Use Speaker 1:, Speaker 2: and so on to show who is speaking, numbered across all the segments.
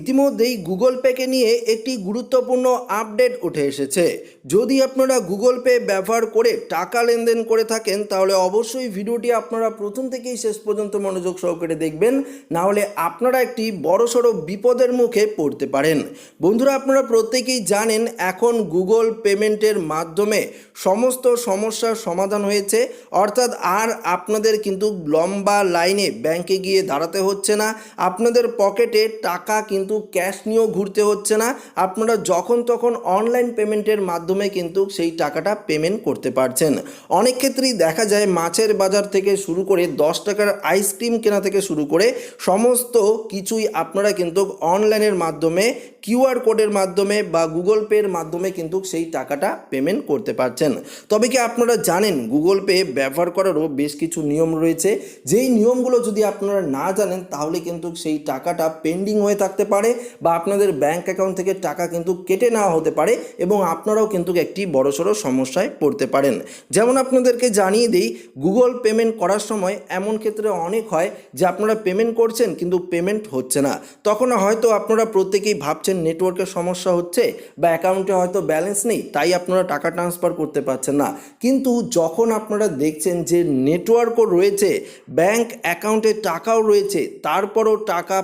Speaker 1: ইতিমধ্যেই গুগল পেকে নিয়ে একটি গুরুত্বপূর্ণ আপডেট উঠে এসেছে। যদি আপনারা গুগল পে ব্যবহার করে টাকা লেনদেন করে থাকেন, তাহলে অবশ্যই ভিডিওটি আপনারা প্রথম থেকেই শেষ পর্যন্ত মনোযোগ সহকারে দেখবেন। না হলে আপনারা একটি বড়সড় বিপদের মুখে পড়তে পারেন। বন্ধুরা, আপনারা প্রত্যেকেই জানেন, এখন গুগল পেমেন্টের মাধ্যমে সমস্ত সমস্যার সমাধান হয়েছে। অর্থাৎ আর আপনাদের কিন্তু লম্বা লাইনে ব্যাংকে গিয়ে দাঁড়াতে হচ্ছে না। আপনাদের পকেটে টাকা কিন্তু ক্যাশ নিয়েও ঘুরতে হচ্ছে না। আপনারা যখন তখন অনলাইন পেমেন্টের মাধ্যমে কিন্তু সেই টাকাটা পেমেন্ট করতে পারছেন। অনেক ক্ষেত্রেই দেখা যায় মাছের বাজার থেকে শুরু করে দশ টাকার আইসক্রিম কেনা থেকে শুরু করে সমস্ত কিছুই আপনারা কিন্তু অনলাইনের মাধ্যমে কিউআর কোডের মাধ্যমে বা গুগল পের মাধ্যমে কিন্তু সেই টাকাটা পেমেন্ট করতে পারছেন। তবে কি আপনারা জানেন গুগল পে ব্যবহার করারও বেশ কিছু নিয়ম রয়েছে। যেই নিয়মগুলো যদি আপনারা না জানেন, তাহলে কিন্তু সেই টাকাটা পেন্ডিং হয়ে থাকতে পারে। বা আপনাদের ব্যাঙ্ক অ্যাকাউন্ট থেকে টাকা কিন্তু কেটে নেওয়া হতে পারে এবং আপনারাও কিন্তু একটি বড়সড় সমস্যায় পড়তে পারেন। যেমন আপনাদেরকে জানিয়ে দিই গুগল পেমেন্ট করার সময় এমন ক্ষেত্রে অনেক হয় যে আপনারা পেমেন্ট করছেন কিন্তু পেমেন্ট হচ্ছে না। তখন হয়তো আপনারা প্রত্যেকেই ভাবছেন নেটওয়ার্কের সমস্যা হচ্ছে বা অ্যাকাউন্টে হয়তো ব্যালেন্স নেই, তাই আপনারা টাকা ট্রান্সফার করতে পারছেন না। কিন্তু যখন আপনারা দেখছেন যে নেটওয়ার্কও রয়েছে ব্যাংক অ্যাকাউন্টে টাকাও রয়েছে, তারপরও টাকা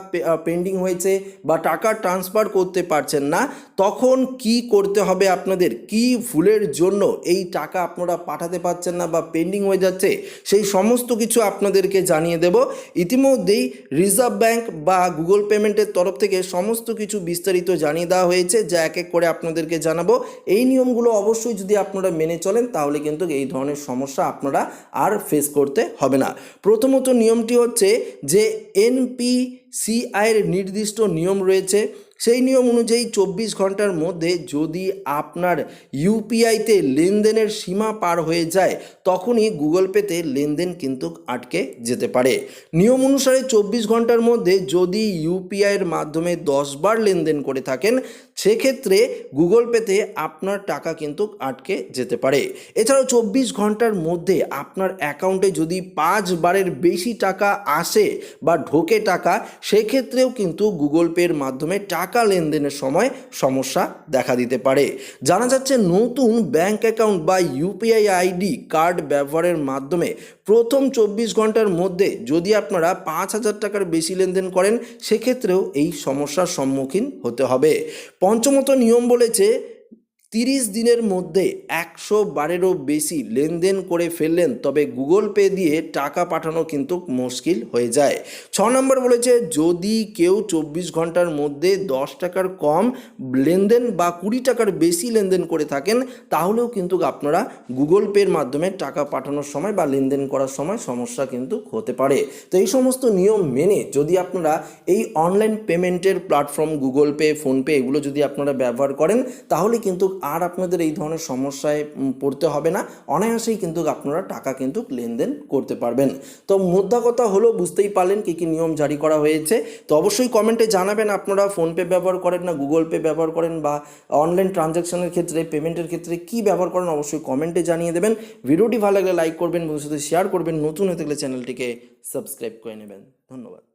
Speaker 1: পেন্ডিং হয়েছে বা টাকা ট্রান্সফার করতে পারছেন না, তখন কি করতে হবে আপনাদের? কি ভুলের জন্য এই টাকা আপনারা পাঠাতে পারছেন না বা পেন্ডিং হয়ে যাচ্ছে? সেই সমস্ত কিছু আপনাদেরকে জানিয়ে দেব। ইতিমধ্যেই রিজার্ভ ব্যাংক বা গুগল পেমেন্টের তরফ থেকে সমস্ত কিছু বিস্তারিত জানিয়ে দেওয়া হয়েছে, যা এক এক করে আপনাদেরকে জানাব। এই নিয়মগুলো অবশ্যই যদি আপনারা মেনে চলেন, তাহলে কিন্তু এই ধরনের সমস্যা আপনারা আর ফেস করতে হবে না। প্রথমত নিয়মটি হচ্ছে যে এনপি সিআইয়ের নির্দিষ্ট নিয়ম রয়েছে। সেই নিয়ম অনুযায়ী চব্বিশ ঘণ্টার মধ্যে যদি আপনার ইউপিআইতে লেনদেনের সীমা পার হয়ে যায়, তখনই গুগল পেতে লেনদেন কিন্তু আটকে যেতে পারে। নিয়ম অনুসারে চব্বিশ ঘণ্টার মধ্যে যদি ইউপিআইয়ের মাধ্যমে দশবার লেনদেন করে থাকেন, সেক্ষেত্রে গুগল পেতে আপনার টাকা কিন্তু আটকে যেতে পারে। এছাড়াও চব্বিশ ঘণ্টার মধ্যে আপনার অ্যাকাউন্টে যদি পাঁচবারের বেশি টাকা আসে বা ঢোকে টাকা, সেক্ষেত্রেও কিন্তু গুগল পের মাধ্যমে টাকা লেনদেনের সময় সমস্যা দেখা দিতে পারে। জানা যাচ্ছে নতুন ব্যাংক অ্যাকাউন্ট বা ইউপিআই আইডি কার্ড ব্যবহারের মাধ্যমে প্রথম চব্বিশ ঘণ্টার মধ্যে যদি আপনারা পাঁচ হাজার টাকার বেশি লেনদেন করেন, সেক্ষেত্রেও এই সমস্যার সম্মুখীন হতে হবে। পঞ্চমত নিয়ম বলেছে তিরিশ দিনের মধ্যে একশো বারেরও বেশি লেনদেন করে ফেললেন, তবে গুগল পে দিয়ে টাকা পাঠানো কিন্তু মুশকিল হয়ে যায়। ছ নম্বর বলেছে, যদি কেউ চব্বিশ ঘণ্টার মধ্যে দশ টাকার কম লেনদেন বা কুড়ি টাকার বেশি লেনদেন করে থাকেন, তাহলেও কিন্তু আপনারা গুগল পের মাধ্যমে টাকা পাঠানোর সময় বা লেনদেন করার সময় সমস্যা কিন্তু হতে পারে। তো এই সমস্ত নিয়ম মেনে যদি আপনারা এই অনলাইন পেমেন্টের প্ল্যাটফর্ম গুগল পে ফোনপে এগুলো যদি আপনারা ব্যবহার করেন, তাহলে কিন্তু আর আপনাদের এই ধরনের সমস্যায় পড়তে হবে না। অনায়াসেই কিন্তু আপনারা টাকা কিন্তু লেনদেন করতে পারবেন। তো মুদ্রা কথা হলো, বুঝতেই পারলেন কী কী নিয়ম জারি করা হয়েছে। তো অবশ্যই কমেন্টে জানাবেন আপনারা, ফোনপে ব্যবহার করেন না, গুগল পে ব্যবহার করেন বা অনলাইন ট্রানজ্যাকশনের ক্ষেত্রে, পেমেন্টের ক্ষেত্রে কী ব্যবহার করেন অবশ্যই কমেন্টে জানিয়ে দেবেন। ভিডিওটি ভালো লাগলে লাইক করবেন, বন্ধুদের সাথে শেয়ার করবেন। নতুন হয়ে থাকলে চ্যানেলটিকে সাবস্ক্রাইব করে নেবেন। ধন্যবাদ।